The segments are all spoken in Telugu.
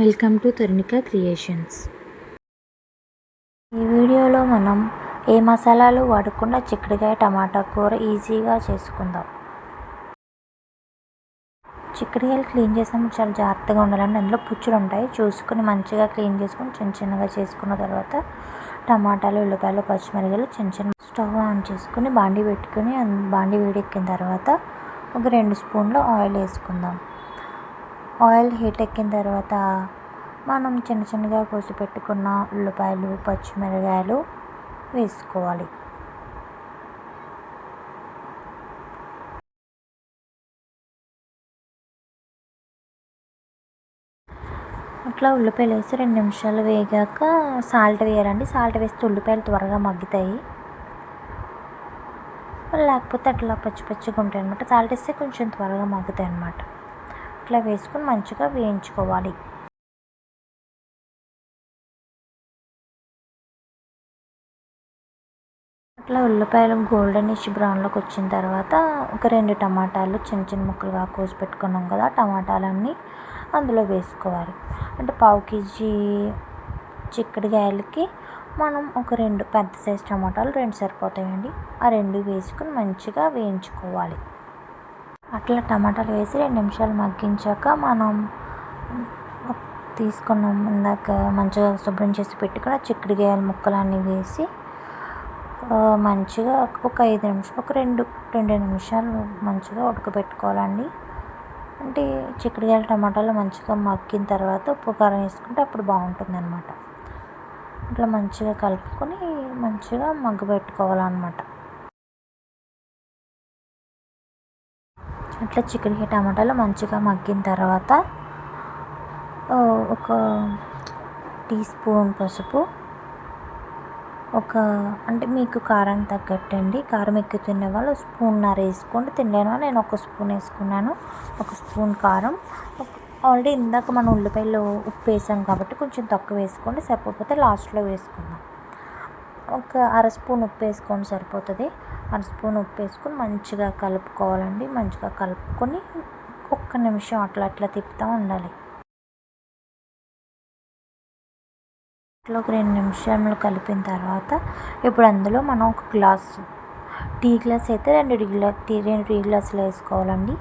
Welcome to తరుణిక creations. ఈ వీడియోలో మనం ఏ మసాలాలు వాడకుండా చిక్కుడుకాయ టమాటా కూర ఈజీగా చేసుకుందాం. చిక్కుడుకాయలు క్లీన్ చేసినప్పుడు చాలా జాగ్రత్తగా ఉండాలండి. అందులో పుచ్చులు ఉంటాయి. చూసుకొని మంచిగా క్లీన్ చేసుకొని చిన్న చిన్నగా చేసుకున్న తర్వాత టమాటాలు ఉల్లిపాయలు పచ్చిమిరపకాయలు చిన్న చిన్న స్టవ్ ఆన్ చేసుకొని బాండి పెట్టుకొని బాండి వేడెక్కిన తర్వాత ఒక రెండు స్పూన్లు ఆయిల్ వేసుకుందాం. ఆయిల్ హీట్ ఎక్కిన తర్వాత మనం చిన్న చిన్నగా కోసి పెట్టుకున్న ఉల్లిపాయలు పచ్చిమిరపకాయలు వేసుకోవాలి. అట్లా ఉల్లిపాయలు వేసి రెండు నిమిషాలు వేగాక సాల్ట్ వేయాలండి. సాల్ట్ వేస్తే ఉల్లిపాయలు త్వరగా మగ్గుతాయి. లేకపోతే అట్లా పచ్చి పచ్చిగా ఉంటాయి అనమాట సాల్ట్ వేస్తే కొంచెం త్వరగా మగ్గుతాయి అనమాట అట్లా వేసుకొని మంచిగా వేయించుకోవాలి. అట్లా ఉల్లిపాయలు గోల్డెనిష్ బ్రౌన్లోకి వచ్చిన తర్వాత ఒక రెండు టమాటాలు చిన్న చిన్న ముక్కలుగా కోసి పెట్టుకున్నాం కదా టమాటాలన్నీ అందులో వేసుకోవాలి. అంటే పావు కేజీ చిక్కుడుకాయలకి మనం ఒక రెండు పెద్ద సైజు టమాటాలు రెండు సరిపోతాయండి. ఆ రెండు వేసుకుని మంచిగా వేయించుకోవాలి. అట్లా టమాటాలు వేసి రెండు నిమిషాలు మగ్గించాక మనం తీసుకున్నాం ఇందాక మంచిగా శుభ్రం చేసి పెట్టుకున్న చిక్కుడుకాయల ముక్కలన్నీ వేసి మంచిగా ఒక ఐదు నిమిషాలు ఒక రెండు రెండు నిమిషాలు మంచిగా ఉడకబెట్టుకోవాలండి. అంటే చిక్కుడుకాయలు టమాటాలు మంచిగా మగ్గిన తర్వాత ఉప్పు కారం వేసుకుంటే అప్పుడు బాగుంటుంది అనమాట ఇట్లా మంచిగా కలుపుకొని మంచిగా మగ్గబెట్టుకోవాలన్నమాట. అట్లా చికెన్కి టమాటాలు మంచిగా మగ్గిన తర్వాత ఒక టీ స్పూన్ పసుపు ఒక అంటే మీకు కారం తగ్గట్టు అండి కారం ఎక్కువ తినే వాళ్ళు స్పూన్నర వేసుకోండి. తినలేను నేను ఒక స్పూన్ వేసుకున్నాను. ఒక స్పూన్ కారం. ఆల్రెడీ ఇందాక మనం ఉల్లిపాయలు ఉప్పు వేసాం కాబట్టి కొంచెం తక్కువ వేసుకోండి. సరిపోతే లాస్ట్లో వేసుకుందాం. ఒక అర స్పూన్ ఉప్పు వేసుకొని సరిపోతుంది. అర స్పూన్ ఉప్పు వేసుకొని మంచిగా కలుపుకోవాలండి. మంచిగా కలుపుకొని ఒక్క నిమిషం అట్లా అట్లా తిప్పుతూ ఉండాలి. అట్లా ఒక రెండు నిమిషాలు కలిపిన తర్వాత ఇప్పుడు అందులో మనం ఒక గ్లాసు టీ గ్లాస్ అయితే రెండు గ్లా టీ రెండు టీ గ్లాసులు వేసుకోవాలండి.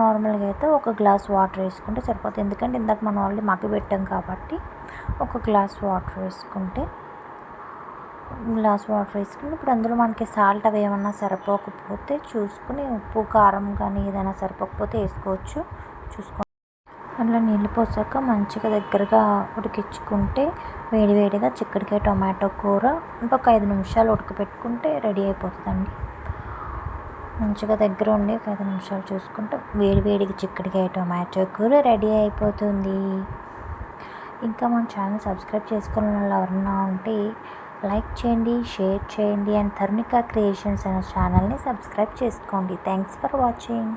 నార్మల్గా అయితే ఒక గ్లాస్ వాటర్ వేసుకుంటే సరిపోతుంది. ఎందుకంటే ఇందాక మనం ఆల్రెడీ మగ్గ పెట్టాం కాబట్టి ఒక గ్లాస్ వాటర్ వేసుకుంటే గ్లాస్ వాటర్ వేసుకుని ఇప్పుడు అందులో మనకి సాల్ట్ అవి ఏమన్నా సరిపోకపోతే చూసుకుని ఉప్పు కారం కానీ ఏదైనా సరిపోకపోతే వేసుకోవచ్చు. చూసుకో అందులో నీళ్ళు పోసాక మంచిగా దగ్గరగా ఉడికించుకుంటే వేడి వేడిగా చిక్కడికాయ టొమాటో కూర ఇంకొక ఐదు నిమిషాలు ఉడకపెట్టుకుంటే రెడీ అయిపోతుందండి. మంచిగా దగ్గర ఉండి ఒక ఐదు నిమిషాలు చూసుకుంటే వేడి వేడిగా చిక్కడికాయ టొమాటో కూర రెడీ అయిపోతుంది. ఇంకా మన ఛానల్ సబ్స్క్రైబ్ చేసుకున్న వాళ్ళు ఎవరన్నా ఉంటే లైక్ చేయండి షేర్ చేయండి అండ్ ధర్మిక క్రియేషన్స్ అనే ఛానల్ని సబ్స్క్రైబ్ చేసుకోండి. Thanks for watching